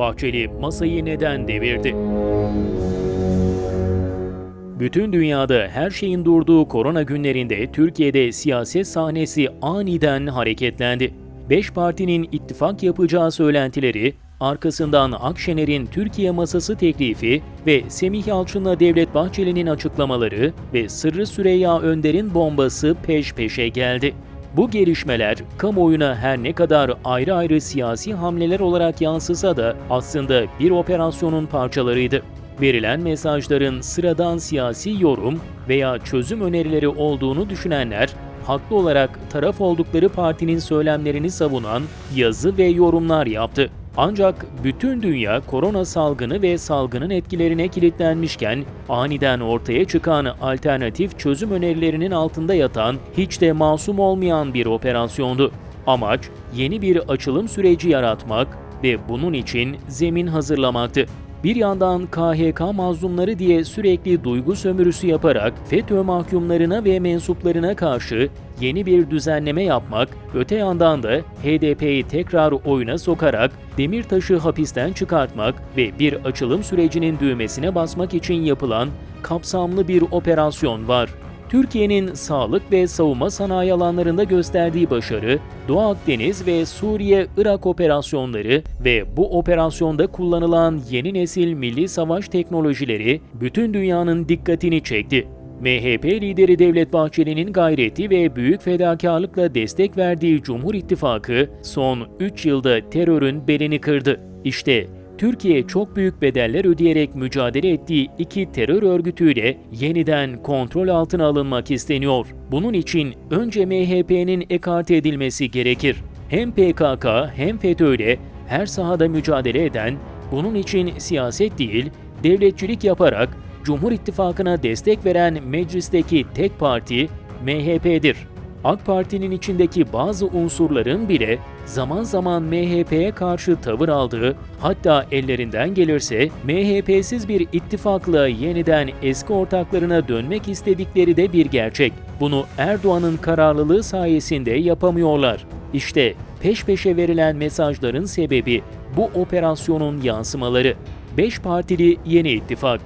Bahçeli masayı neden devirdi? Bütün dünyada her şeyin durduğu korona günlerinde Türkiye'de siyaset sahnesi aniden hareketlendi. Beş partinin ittifak yapacağı söylentileri, arkasından Akşener'in Türkiye masası teklifi ve Semih Yalçın'la Devlet Bahçeli'nin açıklamaları ve Sırrı Süreyya Önder'in bombası peş peşe geldi. Bu gelişmeler kamuoyuna her ne kadar ayrı ayrı siyasi hamleler olarak yansısa da aslında bir operasyonun parçalarıydı. Verilen mesajların sıradan siyasi yorum veya çözüm önerileri olduğunu düşünenler, haklı olarak taraf oldukları partinin söylemlerini savunan yazı ve yorumlar yaptı. Ancak bütün dünya korona salgını ve salgının etkilerine kilitlenmişken aniden ortaya çıkan alternatif çözüm önerilerinin altında yatan hiç de masum olmayan bir operasyondu. Amaç yeni bir açılım süreci yaratmak ve bunun için zemin hazırlamaktı. Bir yandan KHK mazlumları diye sürekli duygu sömürüsü yaparak FETÖ mahkumlarına ve mensuplarına karşı yeni bir düzenleme yapmak, öte yandan da HDP'yi tekrar oyuna sokarak Demirtaş'ı hapisten çıkartmak ve bir açılım sürecinin düğmesine basmak için yapılan kapsamlı bir operasyon var. Türkiye'nin sağlık ve savunma sanayi alanlarında gösterdiği başarı, Doğu Akdeniz ve Suriye-Irak operasyonları ve bu operasyonda kullanılan yeni nesil milli savaş teknolojileri bütün dünyanın dikkatini çekti. MHP lideri Devlet Bahçeli'nin gayreti ve büyük fedakarlıkla destek verdiği Cumhur İttifakı son 3 yılda terörün belini kırdı. İşte Türkiye çok büyük bedeller ödeyerek mücadele ettiği iki terör örgütüyle yeniden kontrol altına alınmak isteniyor. Bunun için önce MHP'nin ekarte edilmesi gerekir. Hem PKK hem FETÖ ile her sahada mücadele eden, bunun için siyaset değil, devletçilik yaparak Cumhur İttifakı'na destek veren meclisteki tek parti MHP'dir. AK Parti'nin içindeki bazı unsurların bile zaman zaman MHP'ye karşı tavır aldığı, hatta ellerinden gelirse MHP'siz bir ittifakla yeniden eski ortaklarına dönmek istedikleri de bir gerçek. Bunu Erdoğan'ın kararlılığı sayesinde yapamıyorlar. İşte peş peşe verilen mesajların sebebi bu operasyonun yansımaları. 5 partili yeni ittifak.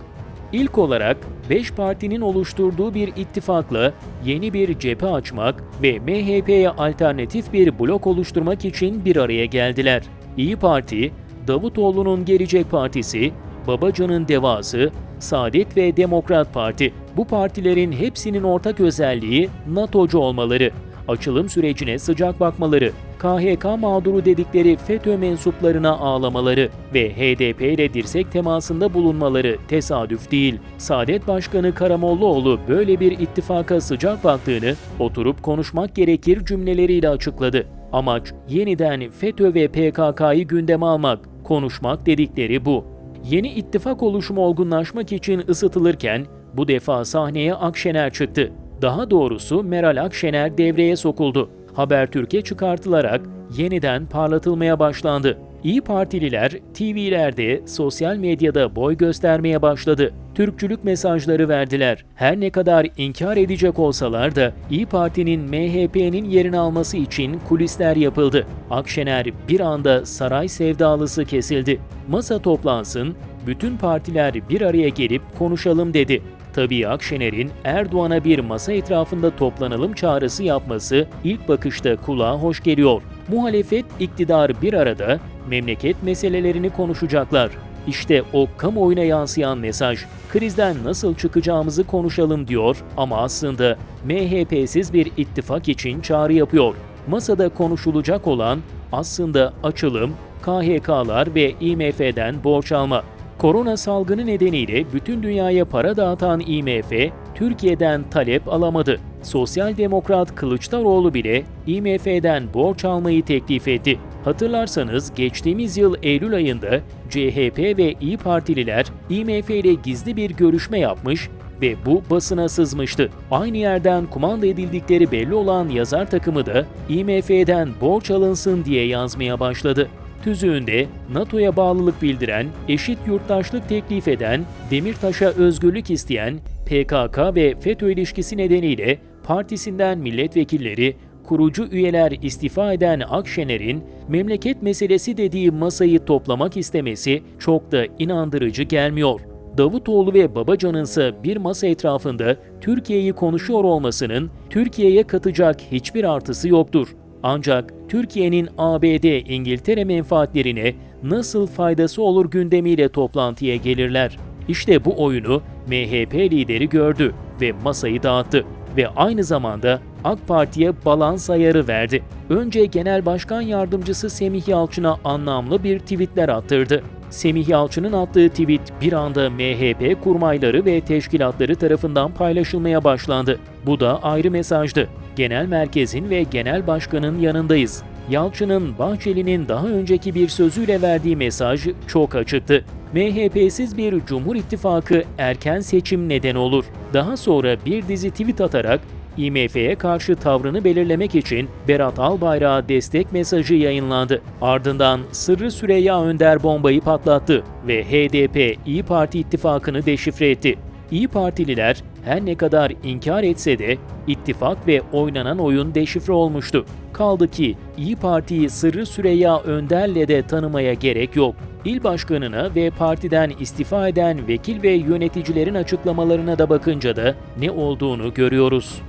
İlk olarak 5 partinin oluşturduğu bir ittifakla yeni bir cephe açmak ve MHP'ye alternatif bir blok oluşturmak için bir araya geldiler. İyi Parti, Davutoğlu'nun Gelecek Partisi, Babacan'ın Devası, Saadet ve Demokrat Parti. Bu partilerin hepsinin ortak özelliği NATO'cu olmaları açılım sürecine sıcak bakmaları, KHK mağduru dedikleri FETÖ mensuplarına ağlamaları ve HDP ile dirsek temasında bulunmaları tesadüf değil. Saadet Başkanı Karamollaoğlu böyle bir ittifaka sıcak baktığını oturup konuşmak gerekir cümleleriyle açıkladı. Amaç yeniden FETÖ ve PKK'yı gündeme almak, konuşmak dedikleri bu. Yeni ittifak oluşumu olgunlaşmak için ısıtılırken bu defa sahneye Akşener çıktı. Daha doğrusu Meral Akşener devreye sokuldu. Habertürk'e çıkartılarak yeniden parlatılmaya başlandı. İyi Partililer TV'lerde, sosyal medyada boy göstermeye başladı. Türkçülük mesajları verdiler. Her ne kadar inkar edecek olsalar da İyi Parti'nin MHP'nin yerini alması için kulisler yapıldı. Akşener bir anda saray sevdalısı kesildi. Masa toplansın, bütün partiler bir araya gelip konuşalım dedi. Tabii Akşener'in Erdoğan'a bir masa etrafında toplanalım çağrısı yapması ilk bakışta kulağa hoş geliyor. Muhalefet, iktidar bir arada memleket meselelerini konuşacaklar. İşte o kamuoyuna yansıyan mesaj, krizden nasıl çıkacağımızı konuşalım diyor ama aslında MHP'siz bir ittifak için çağrı yapıyor. Masada konuşulacak olan aslında açılım, KHK'lar ve IMF'den borç alma. Korona salgını nedeniyle bütün dünyaya para dağıtan IMF, Türkiye'den talep alamadı. Sosyal Demokrat Kılıçdaroğlu bile IMF'den borç almayı teklif etti. Hatırlarsanız geçtiğimiz yıl Eylül ayında CHP ve İyi Partililer IMF ile gizli bir görüşme yapmış ve bu basına sızmıştı. Aynı yerden kumanda edildikleri belli olan yazar takımı da IMF'den borç alınsın diye yazmaya başladı tüzüğünde NATO'ya bağlılık bildiren, eşit yurttaşlık teklif eden, Demirtaş'a özgürlük isteyen, PKK ve FETÖ ilişkisi nedeniyle partisinden milletvekilleri kurucu üyeler istifa eden Akşener'in memleket meselesi dediği masayı toplamak istemesi çok da inandırıcı gelmiyor. Davutoğlu ve Babacan'ın ise bir masa etrafında Türkiye'yi konuşuyor olmasının Türkiye'ye katacak hiçbir artısı yoktur. Ancak Türkiye'nin ABD, İngiltere menfaatlerine nasıl faydası olur gündemiyle toplantıya gelirler. İşte bu oyunu MHP lideri gördü ve masayı dağıttı ve aynı zamanda AK Parti'ye balans ayarı verdi. Önce Genel Başkan Yardımcısı Semih Yalçın'a anlamlı bir tweetler attırdı. Semih Yalçın'ın attığı tweet bir anda MHP kurmayları ve teşkilatları tarafından paylaşılmaya başlandı. Bu da ayrı mesajdı. Genel merkezin ve genel başkanın yanındayız. Yalçın'ın Bahçeli'nin daha önceki bir sözüyle verdiği mesaj çok açıktı. MHP'siz bir Cumhur İttifakı erken seçim neden olur. Daha sonra bir dizi tweet atarak IMF'ye karşı tavrını belirlemek için Berat Albayrak'a destek mesajı yayınlandı. Ardından Sırrı Süreyya Önder bombayı patlattı ve HDP İyi Parti ittifakını deşifre etti. İyi Partililer her ne kadar inkar etse de ittifak ve oynanan oyun deşifre olmuştu. Kaldı ki İyi Parti'yi Sırrı Süreyya Önder'le de tanımaya gerek yok. İl başkanına ve partiden istifa eden vekil ve yöneticilerin açıklamalarına da bakınca da ne olduğunu görüyoruz.